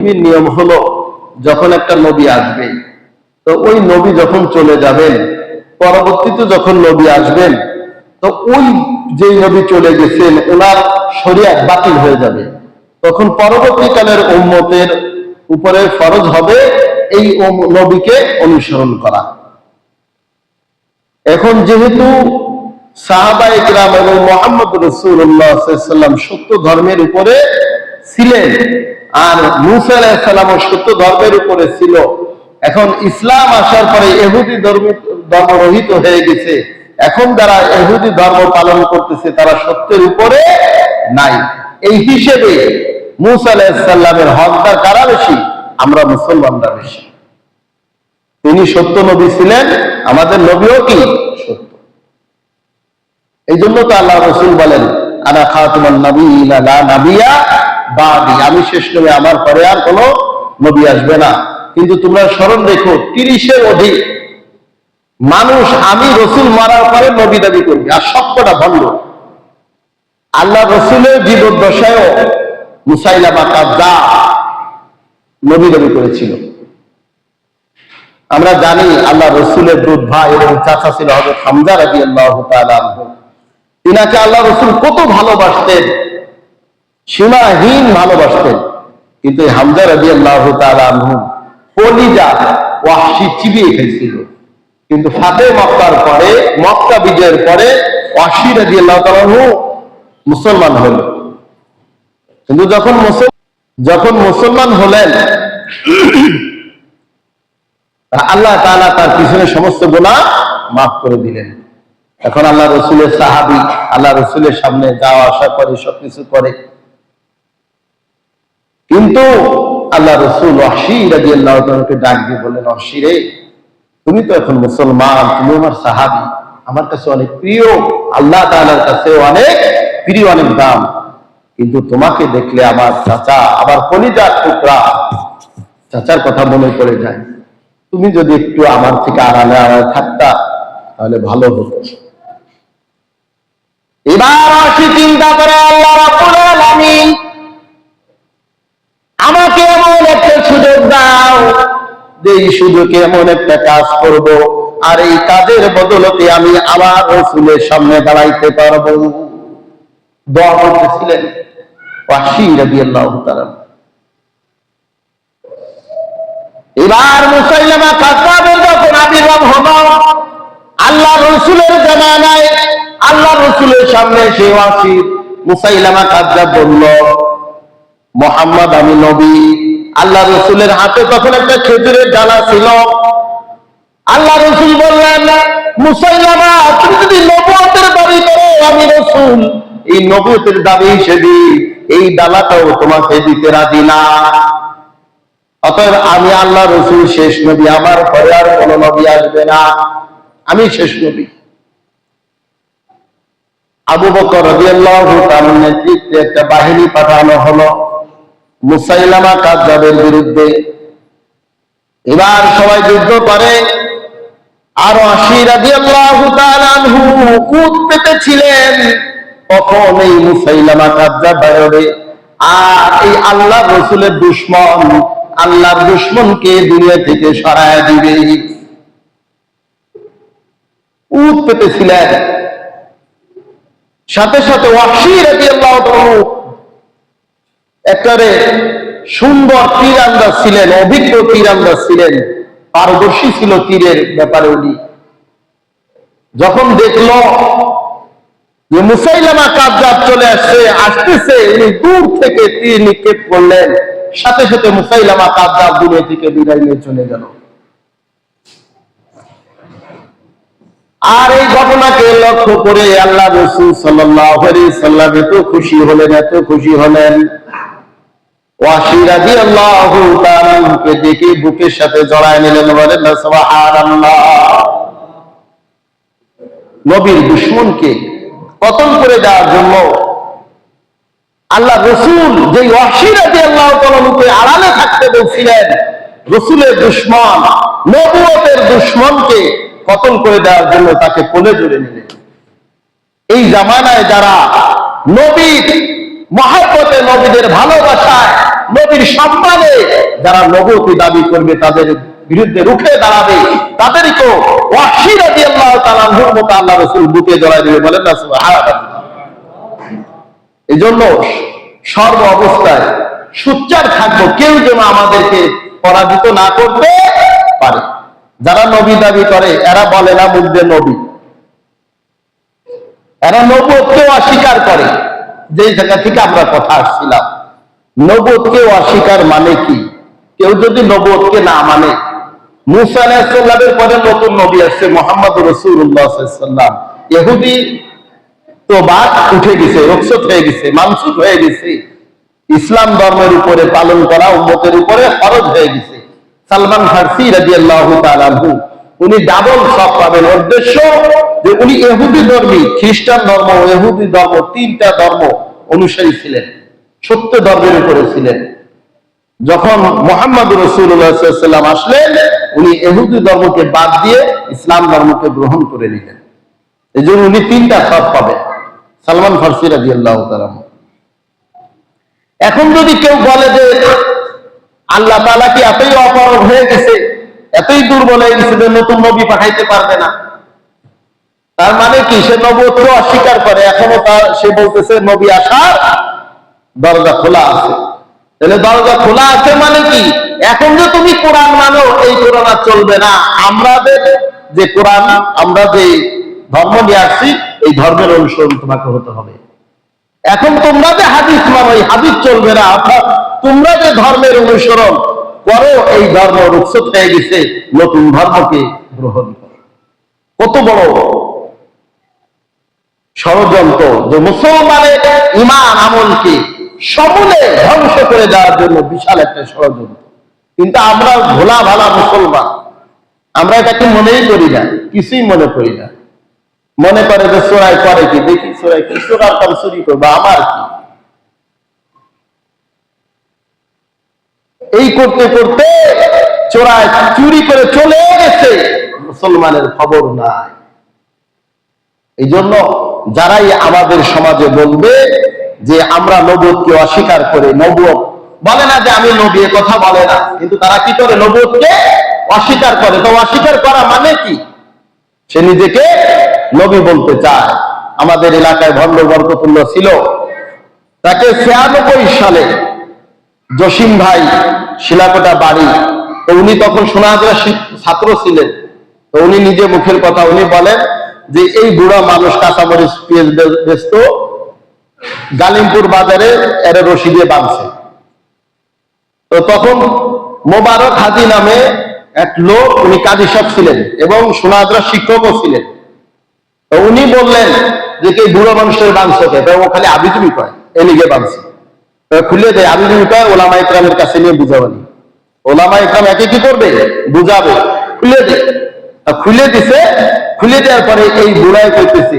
পৃথিবীর নিয়ম হলো যখন একটা নবী আসবে, তো ওই নবী যখন চলে যাবেন, পরবর্তীতে যখন নবী আসবেন, তো ওই যেই নবী চলে গেছেন, ওনার শরিয়াত বাতিল হয়ে যাবে। তখন পরবর্তীকালের উম্মতের উপরে ফরজ হবে এই নবীকে অনুসরণ করা। এখন যেহেতু সাহাবা ইকরাম এবং মোহাম্মদ রসুল্লাহাম সত্য ধর্মের উপরে ছিলেন আর মুসা আলাহিসাল্লামও সত্য ধর্মের উপরে ছিল। এখন ইসলাম আসার পরে এহুদি ধর্ম ধর্মরহিত হয়ে গেছে। এখন যারা এহুদি ধর্ম পালন করতেছে, তারা সত্যের উপরে নাই। এই হিসেবে মুসা আলাহিসাল্লামের হকদার কারা বেশি? আমরা মুসলমানরা বেশি। তিনি সত্য নবী ছিলেন, আমাদের নবীও কি? সত্য। এই জন্য তো আল্লাহ রসুল বলেন, আনা খাতুমান নবী না নাবিয়া বাদি। আমি শেষ নবী আমার পরে আর কোনো নবী আসবে না। কিন্তু তোমরা স্মরণ রেখো, তিরিশের অধিক মানুষ আমি রসুল মারার পরে নবী দাবি করবে আর সবকটা ভণ্ড। আল্লাহ রসুলের জীবদ্দশায়ও মুসাইলামা কাজা নবী দাবি করেছিল। আমরা জানি আল্লাহ রসুলের দুধ ভাই এবং চাচা ছিল হজরত হামজা রাজি আল্লাহ তিনাকে আল্লাহ রসুল কত ভালোবাসতেন। সীমাহীন ভালোবাসতেন। কিন্তু হামজা রাজি আল্লাহ কলিজা ওয়াহশি চিবিয়ে খেয়েছিল কিন্তু ফাতে মক্কার পরে, মক্কা বিজয়ের পরে ওয়াশি রাজি আল্লাহ মুসলমান হল। কিন্তু যখন যখন মুসলমান হলেন, আল্লাহ তাআলা তার পিছনে সমস্ত গুণা মাফ করে দিলেন। এখন আল্লাহ রসুলের সাহাবি, আল্লাহ রসুলের সামনে যাওয়া, আসা করে, সবকিছু করে। কিন্তু আল্লাহ রসুল অশি রাজি আল্লাহকে ডাক দিয়ে বললেন অশি রে, তুমি তো এখন মুসলমান, তুমি আমার সাহাবি। আমার কাছে অনেক প্রিয়, আল্লাহ তাআলার কাছে অনেক প্রিয়, অনেক দাম। কিন্তু তোমাকে দেখলে আমার চাচা আবার কলিজার টুকরা। চাচার কথা মনে পড়ে যায়। তুমি যদি একটু আমার থেকে আড়ালে আড়ালে থাকতা, তাহলে ভালো হতো। এবার আসি চিন্তা করে আল্লাহ যে সুযোগে এমন একটা কাজ করব, আর এই কাজের বদলতে আমি রসুলের সামনে দাঁড়াইতে পারব। ওয়াসি এবার মুসাইলামা কাজের যখন আবির্ভাব আল্লাহ রসুলের আল্লাহ রসুলের সামনে সে ওয়াসির মুসাইলামা বলল, মোহাম্মদ আমি নবী। আল্লাহ রসুলের হাতে তখন একটা খেজুরের ডালা ছিল। আল্লাহ রসুল বললেন মুসাইলামা তুমি যদি নবুয়তের দাবি করো, আমি রসুল। এই নবুয়তের দাবি হিসেবে এই ডালাটাও তোমাকে দিতে রাজি না। অতএব আমি আল্লাহ রসুল শেষ নবী, আমার পরে আর কোন নবী আসবে না। আমি শেষ নবী। আবু বকর রাদিয়াল্লাহু তাআলার নেতৃত্বে একটা বাহিনী পাঠানো হলো। মুসাইলামা কাজ্জাবের বিরুদ্ধে। এবার সবাই যুদ্ধ করে। আর কুদ পেতেছিলেন তখন এই মুসাইলামা কাজ্জাব বাইরে আর এই আল্লাহ রসুলের দুশ্মন, আল্লাহর দুশ্মনকে দুনিয়া থেকে সরায় দিবে। উত পেতেছিলেন। সাথে সাথে ওয়াসি রাজি আল্লাহ একবারে সুন্দর তীর আন্দাজ ছিলেন, অভিজ্ঞ তীর আন্দাজ ছিলেন, পারদর্শী ছিল তীরের ব্যাপারে উনি। যখন দেখল যে মুসাইলামা কাবজাব চলে আসছে, আসতেছে, উনি দূর থেকে তীর নিক্ষেপ করলেন। সাথে সাথে মুসাইলামা কাবজাব দুনিয়া থেকে বিদায় নিয়ে চলে গেল। আর এই ঘটনাকে লক্ষ্য করে আল্লাহ রসুল সাল্লাহ সাল্লাম এত খুশি হলেন, এত খুশি হলেন। বুকের সাথে জড়ায় নিলেন, বলেন নবীর দুশ্মনকে পতন করে দেওয়ার জন্য আল্লাহ রসুল যে আল্লাহ আড়ালে থাকতে বলছিলেন, রসুলের দুশ্মন, নবুয়তের দুশ্মনকে কতল করে দেওয়ার জন্য তাকে কোলে জুড়ে নিলেন। এই জামানায় যারা নবীর মহাপতে নবীদের ভালোবাসায় নবীর সম্মানে যারা নবতী দাবি করবে, তাদের বিরুদ্ধে রুখে দাঁড়াবে, তাদেরকেও ওয়াসির আদি আল্লাহ তালাহুর মতো আল্লাহ রসুল বুকে জড়াই দেবে বলেন না। এই জন্য সর্ব অবস্থায় সুচ্চার থাকব, কেউ যেন আমাদেরকে পরাজিত না করতে পারে। যারা নবী দাবি করে, এরা বলে না মুগ্ধে নবী। এরা নবতকেও অস্বীকার করে। যে জায়গা থেকে আমরা কথা আসছিলাম নবতকেও অস্বীকার মানে কি? কেউ যদি নবতকে না মানে মুসা আলাহিসাল্লামের পরে নতুন নবী আসছে মোহাম্মদ রসুল্লাহাম এহুদি তো বাদ উঠে গেছে রক্ষত হয়ে গেছে মানসুক হয়ে গেছে। ইসলাম ধর্মের উপরে পালন করা, উম্মতের উপরে ফরজ হয়ে গেছে। সালমান ফার্সি রাজি আল্লাহ উনি ডাবল সব পাবেন। উদ্দেশ্য যে উনি এহুদি ধর্মী, খ্রিস্টান ধর্ম এহুদি ধর্ম, তিনটা ধর্ম অনুসারী ছিলেন। সত্য ধর্মের উপরে ছিলেন যখন মোহাম্মদ রসুল্লাহাম আসলেন, উনি এহুদি ধর্মকে বাদ দিয়ে ইসলাম ধর্মকে গ্রহণ করে নিলেন। এই জন্য উনি তিনটা সব পাবেন। সালমান ফার্সি আল্লাহ এখন যদি কেউ বলে যে আল্লাহ তালা কি এতই অপারগ হয়ে গেছে, এতই দুর্বল হয়ে গেছে যে নতুন নবী পাঠাইতে পারবে না? তার মানে কি? সে নবত্ব অস্বীকার করে। এখনও তার সে বলতেছে, নবী আসার দরজা খোলা আছে। তাহলে দরজা খোলা আছে মানে কি? এখন যে তুমি কোরআন মানো, এই কোরআন আর চলবে না। আমাদের যে কোরআন, আমরা যে ধর্ম নিয়ে আসছি, এই ধর্মের অনুসরণ তোমাকে হতে হবে। এখন তোমরা যে হাদিস মানো, এই হাদিস চলবে না। অর্থাৎ তোমরা যে ধর্মের অনুসরণ করো, এই ধর্ম রুখসত হয়ে গেছে। নতুন ধর্মকে গ্রহণ করো। কত বড় ষড়যন্ত্র। যে মুসলমানের ইমান আমলকে সমূলে ধ্বংস করে দেওয়ার জন্য বিশাল একটা ষড়যন্ত্র। কিন্তু আমরা ভোলা ভালা মুসলমান, আমরা এটাকে মনেই করি না, কিছুই মনে করি না। মনে করে যে চোরাই করে কি, দেখি চোরাই কি চোরার কাম চুরি করব আমার কি? এই করতে করতে চোরাই চুরি করে চলে গেছে, মুসলমানের খবর নাই। এই জন্য যারাই আমাদের সমাজে বলবে যে আমরা নবতকে অস্বীকার করে নবত বলে না যে আমি নবী কথা বলে না। কিন্তু তারা কি করে? নবতকে অস্বীকার করে। তো অস্বীকার করা মানে কি? সে নিজেকে নবী বলতে চায়। আমাদের এলাকায় ভণ্ড বরকতুল্য ছিল। তাকে ছিয়ানব্বই সালে জসিম ভাই শিলাকোটা বাড়ি, তো উনি তখন সোনাহাজরা ছাত্র ছিলেন। তো উনি নিজে মুখের কথা উনি বলেন যে, এই বুড়া মানুষ কাঁচামরিচ পেঁয়াজ ব্যস্ত গালিমপুর বাজারে এর রশি দিয়ে বাঁধছে। তো তখন মোবারক হাজি নামে এক লোক উনি কাজী সাহেব ছিলেন এবং সোনাহাজরা শিক্ষকও ছিলেন। তো উনি বললেন যে কে বুড়ো মানুষের বাঁধছে তো ও খালি আবিজুবি কয় এলিগে বাঁধছে। তো খুলে দেয়, আবিজুবি কয় ওলামা ইকরামের কাছে নিয়ে বুঝাবানি ওলামা ইকরাম একে কি করবে? বুঝাবে। খুলে দেয় খুলে দিছে, খুলে দেওয়ার পরে এই বুড়াই করতেছে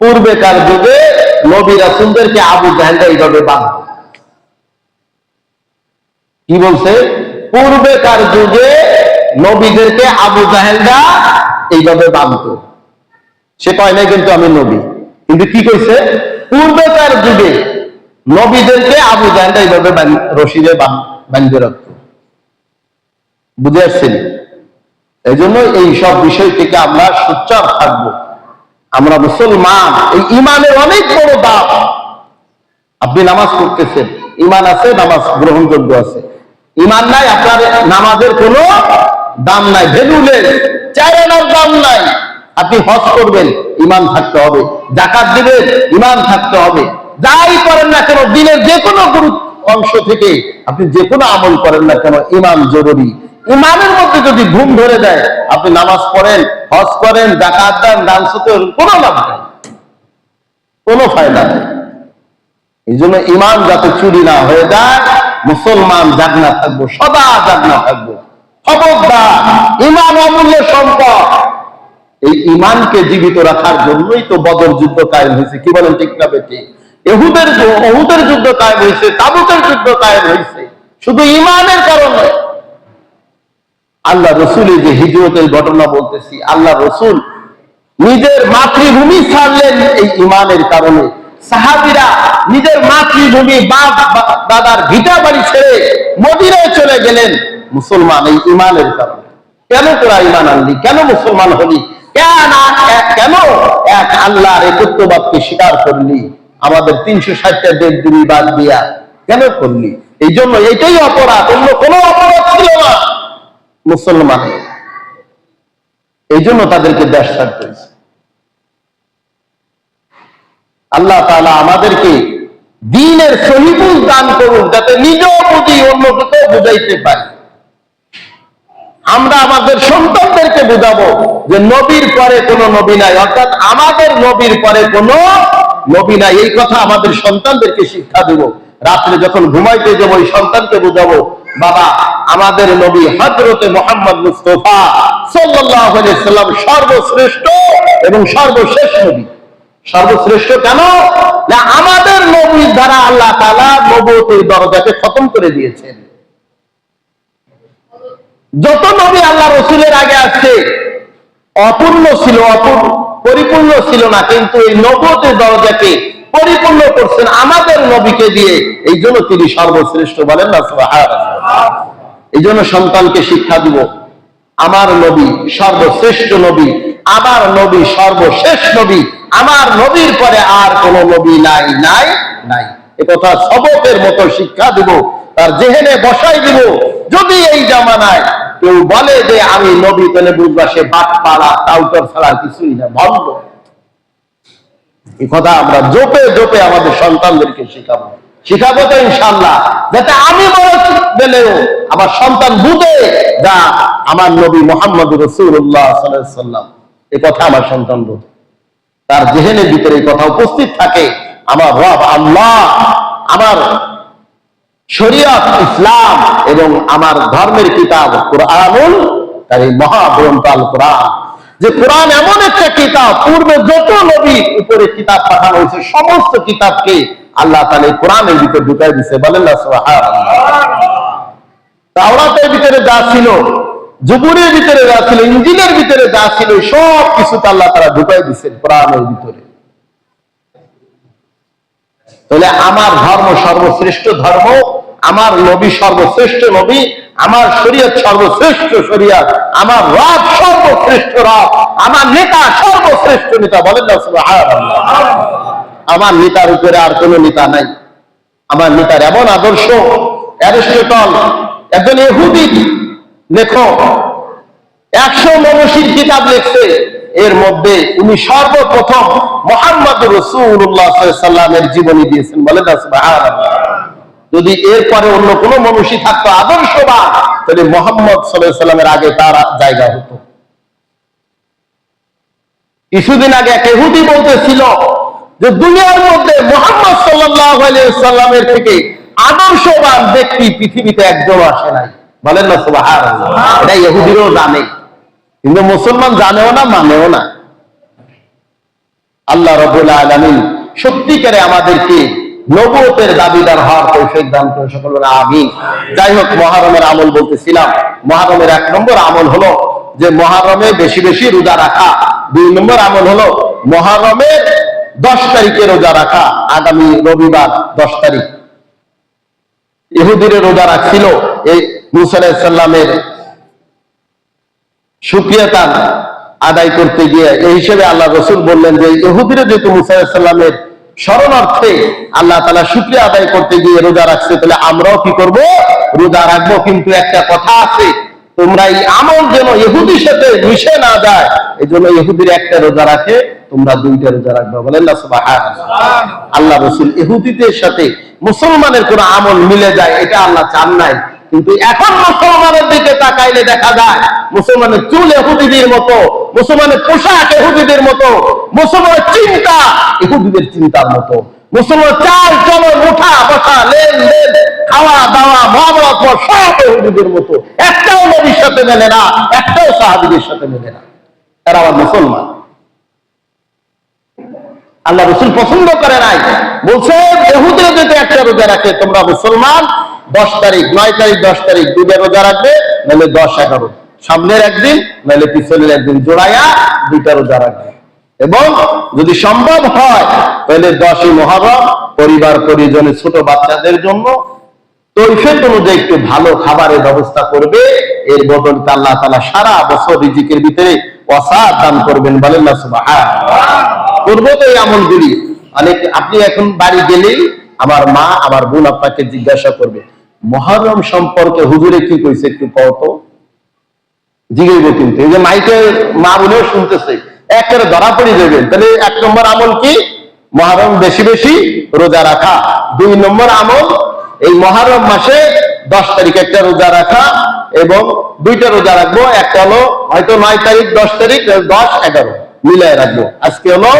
পূর্বেকার যুগে নবী রাসুলদেরকে আবু জাহেলরা এইভাবে বাঁধত কি বলছে? পূর্বেকার যুগে নবীদেরকে আবু জাহেলরা এইভাবে বাঁধত। সে কয় কিন্তু আমি নবী। কিন্তু কি কইছে? পূর্বেকার যুগে নবীদেরকে আবু জাহেলরা এইভাবে রশিদে বান্ধে রাখত। বুঝে আসছেন? এই জন্য এই সব বিষয় থেকে আমরা সোচ্চার থাকব আমরা মুসলমান, এই ইমানের অনেক বড় দাম আপনি নামাজ পড়তেছেন ইমান আছে, নামাজ গ্রহণযোগ্য আছে। ইমান নাই, আপনার নামাজের কোনো দাম নাই ভেলুলেস চার আনার দাম নাই। আপনি হজ করবেন ইমান থাকতে হবে। জাকাত দিবেন ইমান থাকতে হবে। যাই করেন না কেন, দিনের যে কোনো গুরুত্ব অংশ থেকে আপনি যে কোনো আমল করেন না কেন ইমান জরুরি। ইমানের মধ্যে যদি ঘুম ধরে দেয় আপনি নামাজ পড়েন, হজ করেন জাকাত দেন, দান সুতের কোনো লাভ নেই। কোনো ফায়দা নেই। এই জন্য ইমান যাতে চুরি না হয়ে যায়, মুসলমান জাগনা থাকব, সদা জাগনা থাকব। খবরদার, ইমান অমূল্য সম্পদ। এই ইমানকে জীবিত রাখার জন্যই তো বদর যুদ্ধ কায়েম হয়েছে, কি বলেন ঠিক না বেটি এহুদের অহুদের যুদ্ধ কায়েম হয়েছে যুদ্ধ কায়েম হয়েছে। শুধু ইমানের কারণে আল্লাহ রসুলের যে হিজরতের ঘটনা বলতেছি, আল্লাহ রসুল নিজের মাতৃভূমি ছাড়লেন এই ইমানের কারণে। সাহাবিরা নিজের মাতৃভূমি বাপ দাদার ভিটা বাড়ি ছেড়ে মদিনায় চলে গেলেন মুসলমান এই ইমানের কারণে। কেন তোরা ইমান আনলি? কেন মুসলমান হলি? কেন কেন এক আল্লাহর একত্ববাদকে স্বীকার করলি? আমাদের তিনশো ষাটটা দেব দেবী বাদ দিয়া কেন করলি? এই জন্য এটাই অপরাধ, অন্য কোনো অপরাধ ছিল না। মুসলমানের এই জন্য তাদেরকে দেশ ছাড়তে হয়েছে। আল্লাহ তাআলা আমাদেরকে দিনের সহিবুল দান করুন, যাতে নিজেও বুঝি অন্যকেও বুঝাইতে পারি। আমরা আমাদের সন্তানদেরকে বুঝাবো যে নবীর পরে কোনো নবী নাই, অর্থাৎ আমাদের নবীর পরে কোনো নবী নাই। এই কথা আমাদের সন্তানদেরকে শিক্ষা দেব। রাত্রে যখন ঘুমাইতে যাব সন্তানকে বুঝাবো, বাবা আমাদের নবী হজরতে মোহাম্মদ মুস্তফা সাল্লাম সর্বশ্রেষ্ঠ এবং সর্বশেষ নবী। সর্বশ্রেষ্ঠ কেন? না, আমাদের নবীর দ্বারা আল্লাহ তাআলা নবুয়তের দরজাকে খতম করে দিয়েছেন। যত নবী আল্লাহ রসুলের আগে আসছে, অপূর্ণ ছিল, অপূর্ণ, পরিপূর্ণ ছিল না, কিন্তু এই নবতের দরজাকে পরিপূর্ণ করছেন আমাদের নবীকে দিয়ে। এই জন্য তিনি সর্বশ্রেষ্ঠ বলেন না। এই জন্য সন্তানকে শিক্ষা দিব। আমার নবী সর্বশ্রেষ্ঠ নবী, আমার নবী সর্বশেষ নবী, আমার নবীর পরে আর কোন নবী নাই নাই নাই। এ কথা সবকের মতো শিক্ষা দিব, তার জেহেনে বসাই দিব। যদি এই জামানায় কেউ বলে যে আমি নবী, তাহলে বুঝবা সে বাট পাড়া টাউটার ছাড়া কিছুই না, ভণ্ড। এই কথা আমরা জোপে জোপে আমাদের সন্তানদেরকে শেখাবো। শিখাবো তো ইনশাল্লাহ যাতে আমি বড় গেলেও আমার সন্তান বুঝে যা আমার নবী মোহাম্মদ রসুল্লাহ সাল্লাম এ কথা আমার সন্তান বোঝে। তার জেহেনের ভিতরে এই কথা উপস্থিত থাকে। আমার রব আল্লাহ, আমার শরীয়ত ইসলাম এবং আমার ধর্মের কিতাব কোরআনুল তার এই মহাগ্রন্থ আল কোরআন। যে কোরআন এমন একটা কিতাব, পূর্বে যত নবী উপরে কিতাব পাঠানো হয়েছে, সমস্ত কিতাবকে আল্লাহ তাহলে কোরআনের ভিতরে ঢুকাই দিছে, বলেন তাওরাতের ভিতরে যা ছিল জুবুরের ভিতরে যা ছিল ইঞ্জিনের ভিতরে যা ছিল সব কিছুতে আল্লাহ তারা ঢুকাই দিচ্ছেন কোরআনের ভিতরে তাহলে আমার ধর্ম সর্বশ্রেষ্ঠ ধর্ম, আমার নবী সর্বশ্রেষ্ঠ নবী, আমার শরীয়ত সর্বশ্রেষ্ঠ শরীয়ত, আমার রব সর্বশ্রেষ্ঠ রব, আমার নেতা সর্বশ্রেষ্ঠ নেতা, বলেন না, সুবহানাল্লাহ। আমার নেতার উপরে আর কোনো নেতা নাই। আমার নেতার এমন আদর্শ অ্যারিস্টটল একজন ইহুদি লেখক, একশো মনসির কিতাব লিখছে। এর মধ্যে উনি সর্বপ্রথম মোহাম্মদ রসুল্লাহ সাল্লামের জীবনী দিয়েছেন বলে। যদি এরপরে অন্য কোনো মনুষী থাকতো আদর্শবান, তাহলে মোহাম্মদ সাল্লামের আগে তার জায়গা হতো। কিছুদিন আগে এক ইহুদি বলতেছিল যে দুনিয়ার মধ্যে মোহাম্মদ সাল্লামের থেকে আদর্শবান ব্যক্তি পৃথিবীতে একজন আসে নাই। বলেন না সুবহানাল্লাহ। এটা ইহুদিরও জানে। কিন্তু মুসলমান জানেও না মানেও না। আল্লাহ রবুল আলমিন সত্যিকারে আমাদেরকে নবতের দাবিদার হওয়ার কৌশল দান করে সকল আমিন। যাই হোক মহারমের আমল বলতেছিলাম। মহারমের এক নম্বর আমল হলো যে মহারমে বেশি বেশি রোজা রাখা। দুই নম্বর আমল হলো মহারমের দশ তারিখে রোজা রাখা আগামী রবিবার দশ তারিখ। ইহুদিরে রোজা রাখছিল, এই মুসাল্লামের সুক্রিয়াতা আদায় করতে গিয়ে এই হিসেবে আল্লাহ রসুল বললেন যে, ইহুদিরে যেহেতু মুসাইসাল্লামের স্মরণার্থে আল্লাহ তালা শুক্রিয়া আদায় করতে গিয়ে রোজা রাখছে, তাহলে আমরাও কি করব? রোজা রাখব। কিন্তু একটা কথা আছে, তোমরা এই আমল যেন ইহুদির সাথে মিশে না যায় এই জন্য ইহুদির একটা রোজা রাখে তোমরা দুইটা রোজা রাখবে। বলেন না। আল্লাহ রসুল ইহুদিদের সাথে মুসলমানের কোন আমল মিলে যায়, এটা আল্লাহ চান নাই। কিন্তু এখন মুসলমানের দিকে তাকাইলে দেখা যায়, মুসলমানের চুল এহুদিদের মতো, মুসলমানের পোশাক এহুদিদের মতো, মুসলমানের চিন্তা এহুদিদের চিন্তার মতো। মুসলমান চাল চলন উঠা বসা লেনদেন খাওয়া, দাওয়া মহাবরত সব এহুদিদের মতো। একটাও নবীর সাথে মেলে না, একটাও সাহাবিদের সাথে মেলে না। এরা আবার মুসলমান। আল্লাহ রসুল পছন্দ করে নাই। বলছে এহুদে যদি একটা রোজা রাখে, তোমরা মুসলমান, দশ তারিখ, নয় তারিখ, দশ তারিখ দুটা রোজা রাখবে নাহলে দশ এগারো। সামনের একদিন নাহলে পিছনের একদিন জোড়াইয়া দুইটা রোজা রাখবে। এবং যদি সম্ভব হয়, তাহলে দশই মহরম পরিবার পরিজনের ছোট বাচ্চাদের জন্য তৈফেত অনুযায়ী একটু ভালো খাবারের ব্যবস্থা করবে। এর বদল আল্লাহ তালা সারা বছর রিজিকের ভিতরে অসাদ দান করবেন বলেন না সুবাহ করব তো এই আমলগুলি অনেক আপনি এখন বাড়ি গেলেই আমার মা, আমার বোন আপনাকে জিজ্ঞাসা করবে, মহরম সম্পর্কে হুজুরে কি কইছে একটু কত জিগাইব কিন্তু। এই যে মাইকে মা বোনেও শুনতেছে, একেবারে ধরা পড়ে যাবেন। তাহলে এক নম্বর আমল কি? মহরম বেশি বেশি রোজা রাখা। দুই নম্বর আমল, এই মহরম মাসে দশ তারিখ একটা রোজা রাখা এবং দুইটা রোজা রাখব। একটা হলো হয়তো নয় তারিখ, দশ তারিখ, দশ, এগারো। মিলাই রাখব। আজকে হলো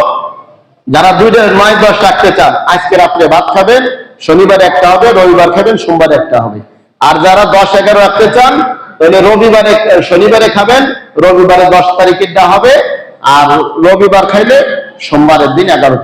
যারা দুইটা নয় দশ রাখতে চান, আজকে রাত্রে ভাত খাবেন, শনিবার একটা হবে, রবিবার খাবেন, সোমবার একটা হবে। আর যারা দশ এগারো রাখতে চান, তাহলে রবিবারে, শনিবারে খাবেন, রবিবারে দশ তারিখেরটা হবে, আর রবিবার খাইলে সোমবারের দিন এগারো